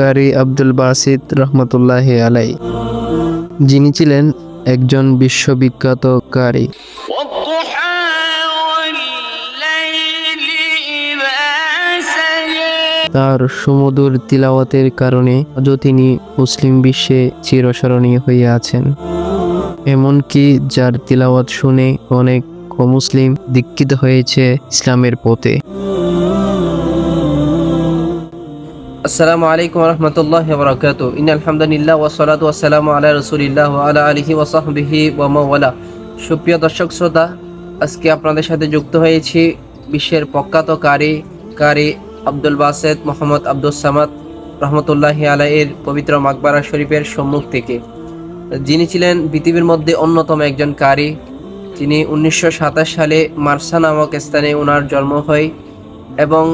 কারি Abdul Basit রহমতুল্লাহ আলাই যিনি ছিলেন একজন বিশ্ববিখ্যাত কারি তার সুমধুর তিলাওয়াতের কারণে আজও তিনি মুসলিম বিশ্বে চিরস্মরণীয় হয়ে আছেন। এমনকি যার তিলাওয়াত শুনে অনেক মুসলিম দীক্ষিত হয়েছে ইসলামের পথে। আসসালামু আলাইকুম রহমতুল্লাহ বরকাত ইন আলহামদুলিল্লাহ ওয়াসালাতু ওয়াসালামু আলা রসুলিল্লাহ ওয়া আলা আলিহি ওয়াসাহবিহি ওয়া মাওয়ালা সুপ্রিয় দর্শক, শ্রোতা, আজকে আপনাদের সাথে যুক্ত হয়েছি বিশ্বের প্রখ্যাত কারি কারি আব্দুল বাসেদ মোহাম্মদ আব্দুল সামাদ রহমতুল্লাহ আলাইয়ের পবিত্র মাকবারা শরীফের সম্মুখ থেকে। যিনি ছিলেন পৃথিবীর মধ্যে অন্যতম একজন কারি। তিনি উনিশশো সাতাশ সালে মার্সা নামক স্থানে ওনার জন্ম হয় এবং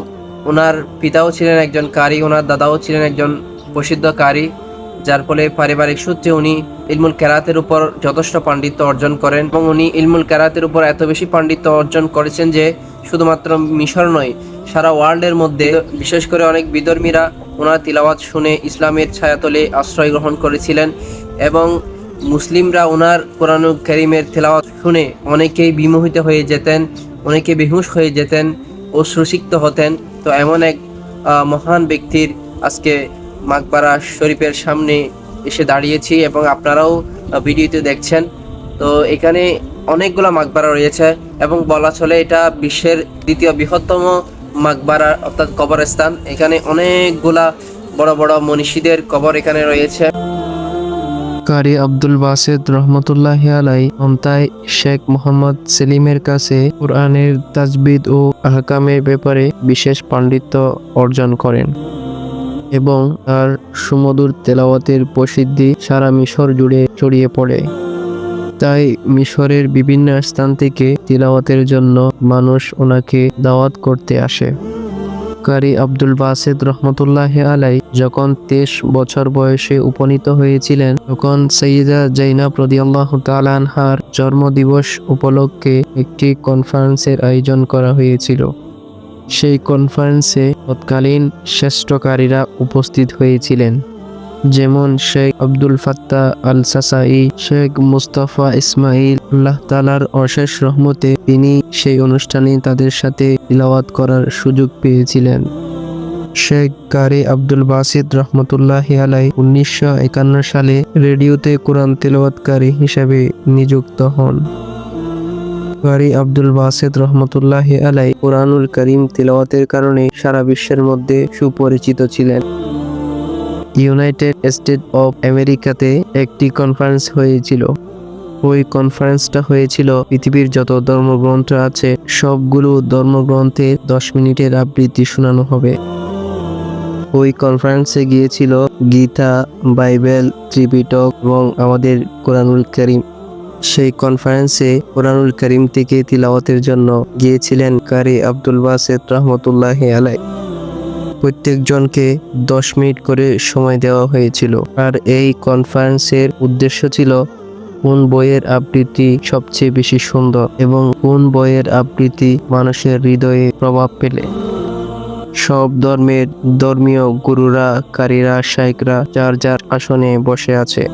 ওনার পিতাও ছিলেন একজন কারি, ওনার দাদাও ছিলেন একজন প্রসিদ্ধ কারি, যার ফলে পারিবারিক সূত্রে উনি ইলমুল কেরাতের উপর যথেষ্ট পাণ্ডিত্য অর্জন করেন এবং উনি ইলমুল কেরাতের উপর এত বেশি পাণ্ডিত্য অর্জন করেছেন যে শুধুমাত্র মিশর নয়, সারা ওয়ার্ল্ডের মধ্যে বিশেষ করে অনেক বিধর্মীরা ওনার তিলাওয়াত শুনে ইসলামের ছায়াতলে আশ্রয় গ্রহণ করেছিলেন এবং মুসলিমরা ওনার কোরআন করিমের তেলাওয়াত শুনে অনেকেই বিমোহিত হয়ে যেতেন, অনেকে বেহুশ হয়ে যেতেন। অশ্রুসিক্ত হতেন। তো এমন এক মহান ব্যক্তির আজকে মাকবারা শরীফের সামনে এসে দাঁড়িয়েছি এবং আপনারাও ভিডিওতে দেখছেন। তো এখানে অনেকগুলা মাকবারা রয়েছে এবং বলা চলে এটা বিশ্বের দ্বিতীয় বৃহত্তম মাকবারা অর্থাৎ কবরস্থান। এখানে অনেকগুলা বড় বড় মনীষীদের কবর এখানে রয়েছে। কারি আব্দুল বাসেদ রহমতুল্লাহ আলাই অন্তায় শেখ মোহাম্মদ সেলিমের কাছে কোরআনের তাজবিদ ও আহকামের ব্যাপারে বিশেষ পাণ্ডিত্য অর্জন করেন এবং তার সুমধুর তেলাওয়াতের প্রসিদ্ধি সারা মিশর জুড়ে ছড়িয়ে পড়ে। তাই মিশরের বিভিন্ন স্থান থেকে তিলাওয়াতের জন্য মানুষ ওনাকে দাওয়াত করতে আসে। কারি আব্দুল বাসেদ রহমতুল্লাহ আলাই যখন তেইশ বছর বয়সে উপনীত হয়েছিলেন, তখন সৈয়দা জৈনা রদিয়াল্লাহ তালানহার জন্মদিবস উপলক্ষে একটি কনফারেন্সের আয়োজন করা হয়েছিল। সেই কনফারেন্সে তৎকালীন শ্রেষ্ঠকারীরা উপস্থিত হয়েছিলেন। যেমন Sheikh Abdul Fattah Al Shashai Sheikh Mustafa Ismail, আল্লাহ তালার অশেষ রহমতে তিনি সেই অনুষ্ঠানে তাদের সাথে তিলাওয়াত করার সুযোগ পেয়েছিলেন। শেখ কারি আব্দুল বাসিদ রহমতুল্লাহ আলাই উনিশশো একান্ন সালে রেডিওতে কোরআন তেলাওয়াতকারী হিসেবে নিযুক্ত হন। কারি আব্দুল বাসিদ রহমতুল্লাহ আলাই কোরআনুল করিম তিলাওয়াতের কারণে সারা বিশ্বের মধ্যে সুপরিচিত ছিলেন। ইউনাইটেড স্টেট অফ আমেরিকাতে একটি কনফারেন্স হয়েছিল। ওই কনফারেন্সটা হয়েছিল, পৃথিবীর যত ধর্মগ্রন্থ আছে, সবগুলো ধর্মগ্রন্থে দশ মিনিটের আবৃত্তি শোনানো হবে। ওই কনফারেন্সে গিয়েছিল গীতা, বাইবেল, ত্রিপিটক এবং আমাদের কোরআনুল করিম। সেই কনফারেন্সে কোরআনুল করিম থেকে তিলাওয়াতের জন্য গিয়েছিলেন কারি আব্দুল বাসেদ রহমতুল্লাহ আলাই প্রত্যেকজনকে দশ মিনিট করে সময় দেওয়া হয়েছিল। আর এই কনফারেন্সের উদ্দেশ্য ছিল কোন বইয়ের আবৃত্তি সবচেয়ে বেশি সুন্দর এবং কোন বইয়ের আবৃত্তি মানুষের হৃদয়ে প্রভাব পেলে সব ধর্মের ধর্মীয় গুরুরা, কারীরা শাইকরা যার যার আসনে বসে আছে।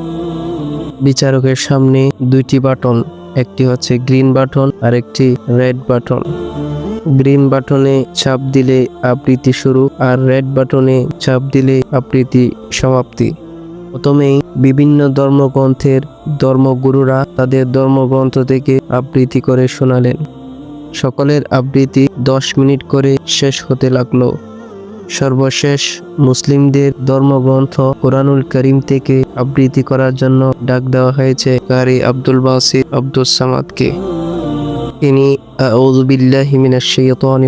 বিচারকের সামনে দুইটি বাটন, একটি হচ্ছে গ্রিন বাটন আর একটি রেড বাটন। গ্রিন বাটনে চাপ দিলে আবৃত্তি শুরু আর রেড বাটনে চাপ দিলে আবৃত্তি সমাপ্তি। প্রথমেই বিভিন্ন ধর্মগ্রন্থের ধর্মগুরুরা তাদের ধর্মগ্রন্থ থেকে আবৃত্তি করে শোনালেন। সকলের আবৃত্তি দশ মিনিট করে শেষ হতে লাগল। সর্বশেষ মুসলিমদের ধর্মগ্রন্থ কোরআনুল করিম থেকে আবৃত্তি করার জন্য ডাক দেওয়া হয়েছে কারি আব্দুল বাসির আব্দুল সামাদকে। তিনি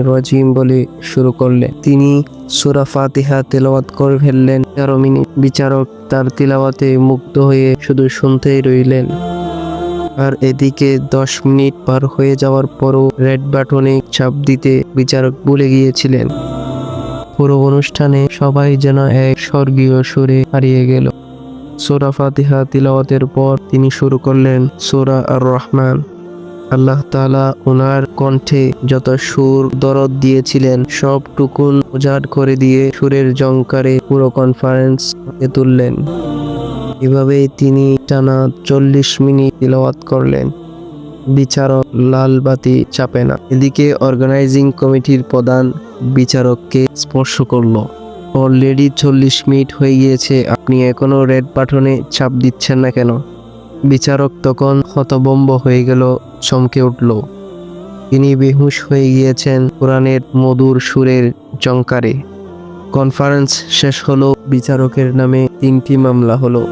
রাজিম বলে শুরু করলেন। তিনি সূরা ফাতিহা তেলাওয়াত করে ফেললেন। তেরো মিনিট বিচারক তার তিলাওয়াতে মুগ্ধ হয়ে শুধু শুনতেই রইলেন। আর এদিকে দশ মিনিট পার হয়ে যাওয়ার পরও রেড বাটনে চাপ দিতে বিচারক ভুলে গিয়েছিলেন। পুরো অনুষ্ঠানে সবাই যেন এক স্বর্গীয় সুরে হারিয়ে গেল। সোরা ফাতিহা তিলাওয়াতের পর তিনি শুরু করলেন সোরা আর রহমান আল্লাহ তাআলা ওনার কণ্ঠে যত সুর দরদ দিয়েছিলেন, সবটুকুন উজাড় করে দিয়ে সুরের জংকারে পুরো কনফারেন্স তুললেন। এভাবেই তিনি টানা চল্লিশ মিনিট তিলাওয়াত করলেন। বিচারক লাল বাতি চাপে না। এদিকে অর্গানাইজিং কমিটির প্রধান বিচারককে স্পর্শ করল। অলরেডি চল্লিশ মিনিট হয়ে গিয়েছে, আপনি এখনও রেড বাটনে চাপ দিচ্ছেন না কেন? বিচারক তখন হতবম্ব হয়ে গেল। চমকে উঠল। তিনি বেহুশ হয়ে গিয়েছেন কোরআনের মধুর সুরের চঙ্কারে কনফারেন্স শেষ হলো, বিচারকের নামে তিনটি মামলা হলো।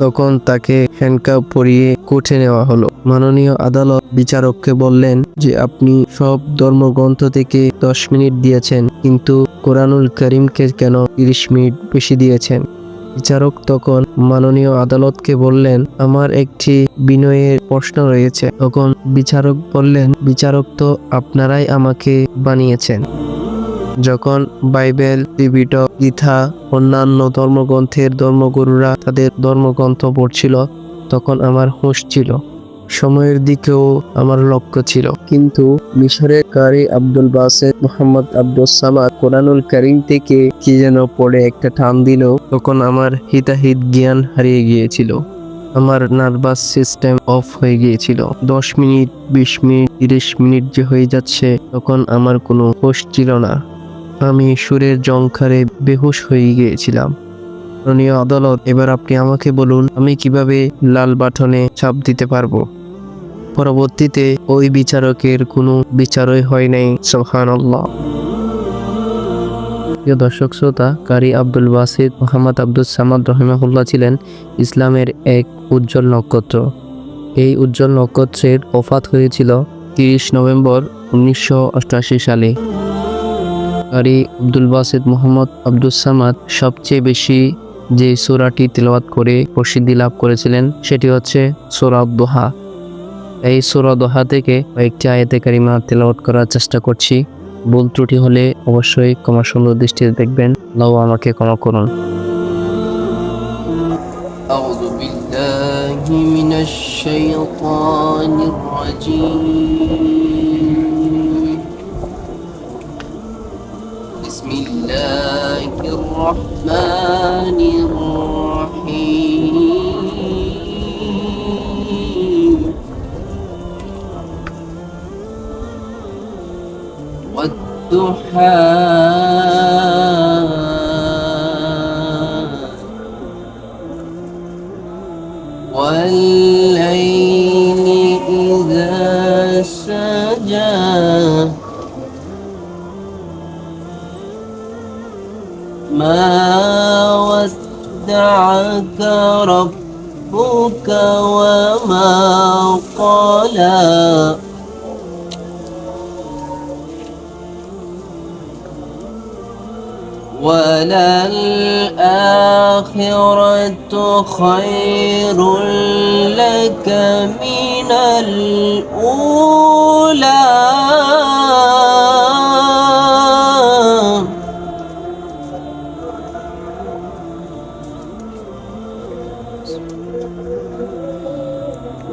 তখন তাকে হ্যান্ডকাপ পরিয়ে কোর্টে নেওয়া হলো। মাননীয় আদালত বিচারককে বললেন যে, আপনি সব ধর্মগ্রন্থ থেকে দশ মিনিট দিয়েছেন, কিন্তু কোরআনুল করিমকে কেন তিরিশ মিনিট বেশি দিয়েছেন? বিচারক তখন মাননীয় আদালতকে বললেন, আমার একটি বিনয়ের প্রশ্ন রয়েছে। তখন বিচারক বললেন, বিচারক তো আপনারাই আমাকে বানিয়েছেন। যখন বাইবেল, ত্রিপিটক, গীতা, অন্যান্য ধর্মগ্রন্থের ধর্মগুরুরা তাদের ধর্মগ্রন্থ পড়ছিল, তখন আমার হুঁশ ছিল। সময়ের দিকেও আমার লক্ষ্য ছিল। কিন্তু মিশরের কারি আব্দুল বাসেদ মোহাম্মদ আব্দুল সামাদ কোরআনুল করিম থেকে কি যেন পড়ে একটা টান দিল, তখন আমার হিতাহিত জ্ঞান হারিয়ে গিয়েছিল। আমার নার্ভাস সিস্টেম অফ হয়ে গিয়েছিল। দশ মিনিট, বিশ মিনিট, তিরিশ মিনিট যে হয়ে যাচ্ছে, তখন আমার কোনো হোশ ছিল না। আমি সুরের জংখারে বেহুশ হয়ে গিয়েছিলাম। মাননীয় আদালত, এবার আপনি আমাকে বলুন, আমি কীভাবে লাল বাটনে ছাপ দিতে পারব? পরবর্তীতে ওই বিচারকের কোনো বিচারই হয় নাই সোহান প্রিয় দর্শক শ্রোতা, কারি আব্দুল বাসিদ মোহাম্মদ আব্দুল সামাদ রহিমাহুল্লাহ ছিলেন ইসলামের এক উজ্জ্বল নক্ষত্র। এই উজ্জ্বল নক্ষত্রের ওফাত হয়েছিল তিরিশ নভেম্বর উনিশশো সালে। কারি আব্দুল বাসিদ মোহাম্মদ আব্দুল সামাদ সবচেয়ে বেশি যে সূরাটি তেলাওয়াত করে প্রসিদ্ধি লাভ করেছিলেন সেটি হচ্ছে সূরা দোহা এই সূরা দোহা থেকে কয়েকটি আয়াতে কারিমা তেলাওয়াত করার চেষ্টা করছি ভুল ত্রুটি হলে অবশ্যই ক্ষমা সুন্দর দৃষ্টিতে দেখবেন আল্লাহ আমাকে ক্ষমা করুন أعوذ بالله من الشيطان الرجيم الله الرحمن الرحيم. والضحى والليل إذا ما ودعك ربك وما قلى وللآخرة خير لك من الأولى.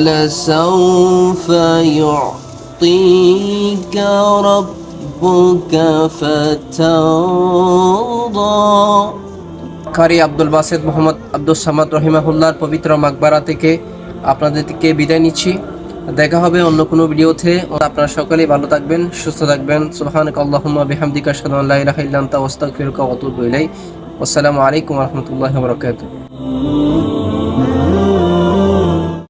ولسوف يعطيك ربك فترضى কারি আব্দুল বাসেদ মোহাম্মদ আব্দুল সামাদ রহিমাহুল্লাহর পবিত্র মাকবারা থেকে আপনাদেরকে বিদায় নিচ্ছি দেখা হবে অন্য কোনো ভিডিওতে আপনারা সকলেই ভালো থাকবেন সুস্থ থাকবেন সুবহানাক আল্লাহুম্মা বিহামদিকা আশহাদু আল্লা ইলাহা ইল্লা আনতা আস্তাগফিরুকা ওয়া আতুবু ইলাইক আসসালামু আলাইকুম ওয়া রাহমাতুল্লাহি ওয়া বারাকাতুহু